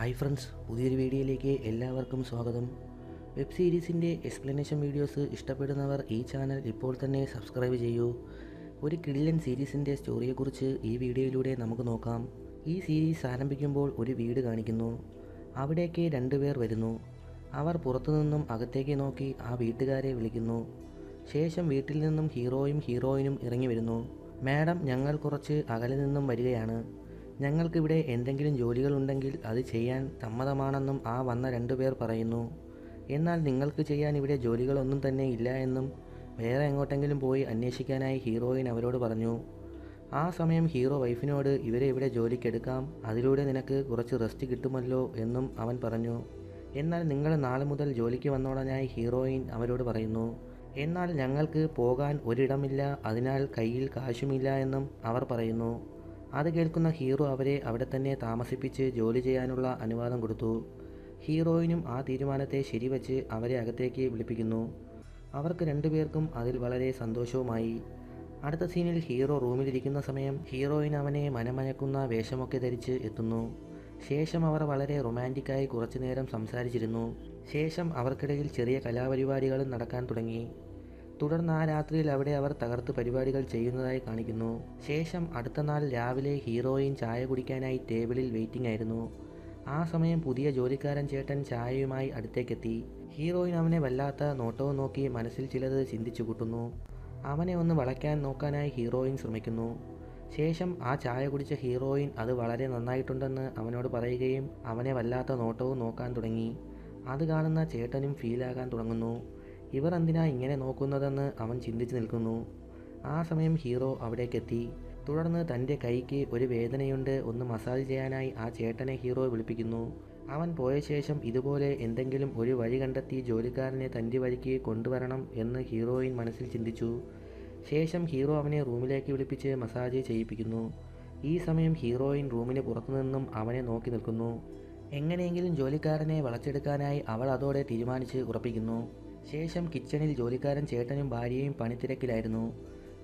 Hi friends പുതിയൊരു വീഡിയോയിലേക്ക് എല്ലാവർക്കും സ്വാഗതം. വെബ് സീരീസിന്റെ എക്സ്പ്ലനേഷൻ വീഡിയോസ് ഇഷ്ടപ്പെടുന്നവർ ഈ ചാനൽ ഇപ്പോൾ തന്നെ സബ്സ്ക്രൈബ് ചെയ്യൂ. ഒരു കിടിലൻ സീരീസിന്റെ സ്റ്റോറിയെക്കുറിച്ച് ഈ വീഡിയോയിലൂടെ നമുക്ക് നോക്കാം. ഈ സീരീസ് ആരംഭിക്കുമ്പോൾ ഒരു വീട് കാണിക്കുന്നു. അവിടേക്ക് രണ്ടുപേർ വരുന്നു. അവർ പുറത്തുനിന്നും അകത്തേക്ക് നോക്കി ആ വീട്ടുകാരെ വിളിക്കുന്നു. ശേഷം വീട്ടിൽ നിന്നും ഹീറോയും ഹീറോയിനും ഇറങ്ങി വരുന്നു. മാഡം ഞങ്ങൾ കുറച്ച് അകലെ നിന്നും വരികയാണ്. ഞങ്ങൾക്കിവിടെ എന്തെങ്കിലും ജോലികളുണ്ടെങ്കിൽ അത് ചെയ്യാൻ സമ്മതമാണെന്നും ആ വന്ന രണ്ടുപേർ പറയുന്നു. എന്നാൽ നിങ്ങൾക്ക് ചെയ്യാൻ ഇവിടെ ജോലികളൊന്നും തന്നെ ഇല്ല എന്നും വേറെ എങ്ങോട്ടെങ്കിലും പോയി അന്വേഷിക്കാനായി ഹീറോയിൻ അവരോട് പറഞ്ഞു. ആ സമയം ഹീറോ വൈഫിനോട് ഇവരെ ഇവിടെ ജോലിക്കെടുക്കാം അതിലൂടെ നിനക്ക് കുറച്ച് റെസ്റ്റ് കിട്ടുമല്ലോ എന്നും അവൻ പറഞ്ഞു. എന്നാൽ നിങ്ങൾ നാളെ മുതൽ ജോലിക്ക് വന്നോളനായി ഹീറോയിൻ അവരോട് പറയുന്നു. എന്നാൽ ഞങ്ങൾക്ക് പോകാൻ ഒരിടമില്ല അതിനാൽ കയ്യിൽ കാശുമില്ല എന്നും അവർ പറയുന്നു. അത് കേൾക്കുന്ന ഹീറോ അവരെ അവിടെ തന്നെ താമസിപ്പിച്ച് ജോലി ചെയ്യാനുള്ള അനുവാദം കൊടുത്തു. ഹീറോയിനും ആ തീരുമാനത്തെ ശരിവച്ച് അവരെ അകത്തേക്ക് വിളിപ്പിക്കുന്നു. അവർക്ക് രണ്ടുപേർക്കും അതിൽ വളരെ സന്തോഷവുമായി. അടുത്ത സീനിൽ ഹീറോ റൂമിലിരിക്കുന്ന സമയം ഹീറോയിൻ അവനെ മനമയക്കുന്ന വേഷമൊക്കെ ധരിച്ച് എത്തുന്നു. ശേഷം അവർ വളരെ റൊമാന്റിക്കായി കുറച്ചു നേരം സംസാരിച്ചിരുന്നു. ശേഷം അവർക്കിടയിൽ ചെറിയ കലാപരിപാടികളും നടക്കാൻ തുടങ്ങി. തുടർന്ന് ആ രാത്രിയിൽ അവിടെ അവർ തകർത്ത് പരിപാടികൾ ചെയ്യുന്നതായി കാണിക്കുന്നു. ശേഷം അടുത്ത നാൾ രാവിലെ ഹീറോയിൻ ചായ കുടിക്കാനായി ടേബിളിൽ വെയിറ്റിംഗ് ആയിരുന്നു. ആ സമയം പുതിയ ജോലിക്കാരൻ ചേട്ടൻ ചായയുമായി അടുത്തേക്കെത്തി. ഹീറോയിൻ അവനെ വല്ലാത്ത നോട്ടവും നോക്കി മനസ്സിൽ ചിലത് ചിന്തിച്ചു കൂട്ടുന്നു. അവനെ ഒന്ന് വളയ്ക്കാൻ നോക്കാനായി ഹീറോയിൻ ശ്രമിക്കുന്നു. ശേഷം ആ ചായ കുടിച്ച ഹീറോയിൻ അത് വളരെ നന്നായിട്ടുണ്ടെന്ന് അവനോട് പറയുകയും അവനെ വല്ലാത്ത നോട്ടവും നോക്കാൻ തുടങ്ങി. അത് കാണുന്ന ചേട്ടനും ഫീലാകാൻ തുടങ്ങുന്നു. ഇവർ എന്തിനാ ഇങ്ങനെ നോക്കുന്നതെന്ന് അവൻ ചിന്തിച്ച് നിൽക്കുന്നു. ആ സമയം ഹീറോ അവിടേക്കെത്തി. തുടർന്ന് തന്റെ കൈക്ക് ഒരു വേദനയുണ്ട് ഒന്ന് മസാജ് ചെയ്യാനായി ആ ചേട്ടനെ ഹീറോ വിളിപ്പിക്കുന്നു. അവൻ പോയ ശേഷം ഇതുപോലെ എന്തെങ്കിലും ഒരു വഴി കണ്ടെത്തി ജോലിക്കാരനെ തന്റെ വഴിക്ക് കൊണ്ടുവരണം എന്ന് ഹീറോയിൻ മനസ്സിൽ ചിന്തിച്ചു. ശേഷം ഹീറോ അവനെ റൂമിലേക്ക് വിളിപ്പിച്ച് മസാജ് ചെയ്യിപ്പിക്കുന്നു. ഈ സമയം ഹീറോയിൻ റൂമിന് പുറത്തുനിന്നും അവനെ നോക്കി നിൽക്കുന്നു. എങ്ങനെയെങ്കിലും ജോലിക്കാരനെ വളച്ചെടുക്കാനായി അവൾ അതോടെ തീരുമാനിച്ച് ഉറപ്പിക്കുന്നു. ശേഷം കിച്ചണിൽ ജോലിക്കാരൻ ചേട്ടനും ഭാര്യയും പണിത്തിരക്കിലായിരുന്നു.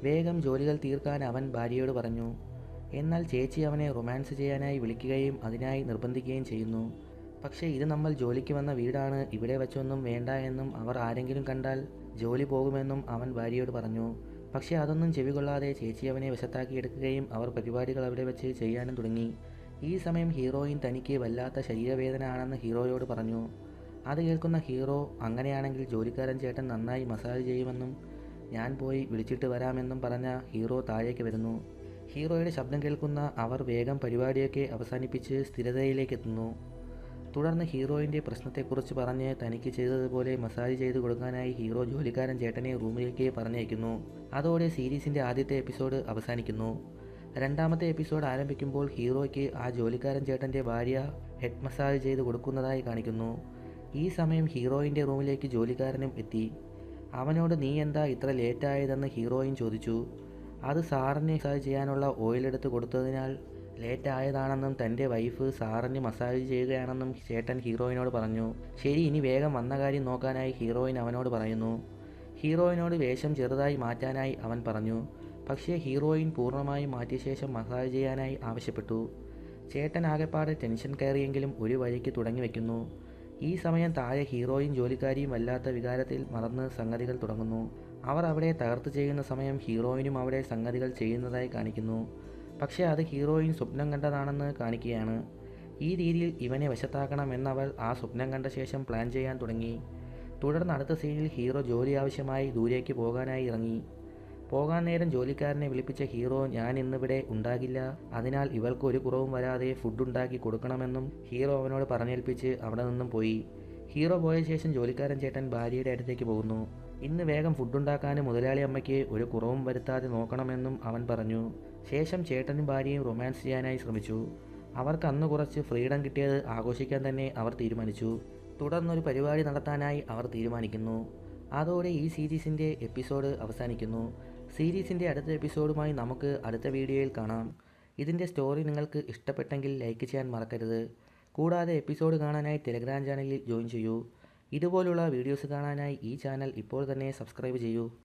വേഗം ജോലികൾ തീർക്കാൻ അവൻ ഭാര്യയോട് പറഞ്ഞു. എന്നാൽ ചേച്ചി അവനെ റൊമാൻസ് ചെയ്യാനായി വിളിക്കുകയും അതിനായി നിർബന്ധിക്കുകയും ചെയ്യുന്നു. പക്ഷേ ഇത് നമ്മൾ ജോലിക്ക് വന്ന വീടാണ്. ഇവിടെ വെച്ചൊന്നും വേണ്ട എന്നും അവർ ആരെങ്കിലും കണ്ടാൽ ജോലി പോകുമെന്നും അവൻ ഭാര്യയോട് പറഞ്ഞു. പക്ഷേ അതൊന്നും ചെവികൊള്ളാതെ ചേച്ചി അവനെ വശത്താക്കി എടുക്കുകയും അവർ പരിപാടികൾ അവിടെ വെച്ച് ചെയ്യാനും തുടങ്ങി. ഈ സമയം ഹീറോയിൻ തനിക്ക് വല്ലാത്ത ശരീരവേദന ആണെന്ന് ഹീറോയോട് പറഞ്ഞു. അത് കേൾക്കുന്ന ഹീറോ അങ്ങനെയാണെങ്കിൽ ജോലിക്കാരൻ ചേട്ടൻ നന്നായി മസാജ് ചെയ്യുമെന്നും ഞാൻ പോയി വിളിച്ചിട്ട് വരാമെന്നും പറഞ്ഞ ഹീറോ താഴേക്ക് വരുന്നു. ഹീറോയുടെ ശബ്ദം കേൾക്കുന്ന അവർ വേഗം പരിപാടിയൊക്കെ അവസാനിപ്പിച്ച് സ്ഥിരതയിലേക്ക് എത്തുന്നു. തുടർന്ന് ഹീറോയിന്റെ പ്രശ്നത്തെക്കുറിച്ച് പറഞ്ഞ് തനിക്ക് ചെയ്തതുപോലെ മസാജ് ചെയ്ത് കൊടുക്കാനായി ഹീറോ ജോലിക്കാരൻ ചേട്ടനെ റൂമിലേക്ക് പറഞ്ഞയക്കുന്നു. അതോടെ സീരീസിന്റെ ആദ്യത്തെ എപ്പിസോഡ് അവസാനിക്കുന്നു. രണ്ടാമത്തെ എപ്പിസോഡ് ആരംഭിക്കുമ്പോൾ ഹീറോയ്ക്ക് ആ ജോലിക്കാരൻ ചേട്ടന്റെ ഭാര്യ ഹെഡ് മസാജ് ചെയ്ത് കൊടുക്കുന്നതായി കാണിക്കുന്നു. ഈ സമയം ഹീറോയിന്റെ റൂമിലേക്ക് ജോലിക്കാരനും എത്തി. അവനോട് നീ എന്താ ഇത്ര ലേറ്റായതെന്ന് ഹീറോയിൻ ചോദിച്ചു. അത് സാറിന് മസാജ് ചെയ്യാനുള്ള ഓയിലെടുത്ത് കൊടുത്തതിനാൽ ലേറ്റായതാണെന്നും തന്റെ വൈഫ് സാറിന് മസാജ് ചെയ്യുകയാണെന്നും ചേട്ടൻ ഹീറോയിനോട് പറഞ്ഞു. ശരി ഇനി വേഗം വന്ന കാര്യം നോക്കാനായി ഹീറോയിൻ അവനോട് പറയുന്നു. ഹീറോയിനോട് വേഷം ചെറുതായി മാറ്റാനായി അവൻ പറഞ്ഞു. പക്ഷേ ഹീറോയിൻ പൂർണമായും മാറ്റിയ ശേഷം മസാജ് ചെയ്യാനായി ആവശ്യപ്പെട്ടു. ചേട്ടൻ ആകെപ്പാടെ ടെൻഷൻ കയറിയെങ്കിലും ഒരു വഴിക്ക് തുടങ്ങി വയ്ക്കുന്നു ഈ സമയം താഴെ ഹീറോയും ജോലിക്കാരിയും വല്ലാത്ത വികാരത്തിൽ മറന്ന് സംഗതികൾ തുടങ്ങുന്നു. അവർ അവിടെ തകർത്ത് ചെയ്യുന്ന സമയം ഹീറോയിനും അവിടെ സംഗതികൾ ചെയ്യുന്നതായി കാണിക്കുന്നു. പക്ഷേ അത് ഹീറോയിൻ സ്വപ്നം കണ്ടതാണെന്ന് കാണിക്കുകയാണ്. ഈ രീതിയിൽ ഇവനെ വശത്താക്കണമെന്നവൾ ആ സ്വപ്നം കണ്ട ശേഷം പ്ലാൻ ചെയ്യാൻ തുടങ്ങി. തുടർന്ന് അടുത്ത സീനിൽ ഹീറോ ജോലി ആവശ്യമായി ദൂരേക്ക് പോകാനായി ഇറങ്ങി. പോകാൻ നേരം ജോലിക്കാരനെ വിളിപ്പിച്ച ഹീറോ ഞാൻ ഇന്നിവിടെ ഉണ്ടാകില്ല. അതിനാൽ ഇവൾക്ക് ഒരു കുറവും വരാതെ ഫുഡ് ഉണ്ടാക്കി കൊടുക്കണമെന്നും ഹീറോ അവനോട് പറഞ്ഞേൽപ്പിച്ച് അവിടെ നിന്നും പോയി. ഹീറോ പോയ ശേഷം ജോലിക്കാരൻ ചേട്ടൻ ഭാര്യയുടെ അടുത്തേക്ക് പോകുന്നു. ഇന്ന് വേഗം ഫുഡ് ഉണ്ടാക്കാൻ മുതലാളി അമ്മയ്ക്ക് ഒരു കുറവും വരുത്താതെ നോക്കണമെന്നും അവൻ പറഞ്ഞു. ശേഷം ചേട്ടനും ഭാര്യയും റൊമാൻസ് ചെയ്യാനായി ശ്രമിച്ചു. അവർക്ക് അന്ന് കുറച്ച് ഫ്രീഡം കിട്ടിയത് ആഘോഷിക്കാൻ തന്നെ അവർ തീരുമാനിച്ചു. തുടർന്നൊരു പരിപാടി നടത്താനായി അവർ തീരുമാനിക്കുന്നു. അതോടെ ഈ സീരീസിന്റെ എപ്പിസോഡ് അവസാനിക്കുന്നു. സീരീസിന്റെ അടുത്ത എപ്പിസോഡുമായി നമുക്ക് അടുത്ത വീഡിയോയിൽ കാണാം. ഇതിന്റെ സ്റ്റോറി നിങ്ങൾക്ക് ഇഷ്ടപ്പെട്ടെങ്കിൽ ലൈക്ക് ചെയ്യാൻ മറക്കരുത്. കൂടാതെ എപ്പിസോഡ് കാണാനായി ടെലഗ്രാം ചാനലിൽ ജോയിൻ ചെയ്യൂ. ഇതുപോലുള്ള വീഡിയോസ് കാണാനായി ഈ ചാനൽ ഇപ്പോൾ തന്നെ സബ്സ്ക്രൈബ് ചെയ്യൂ.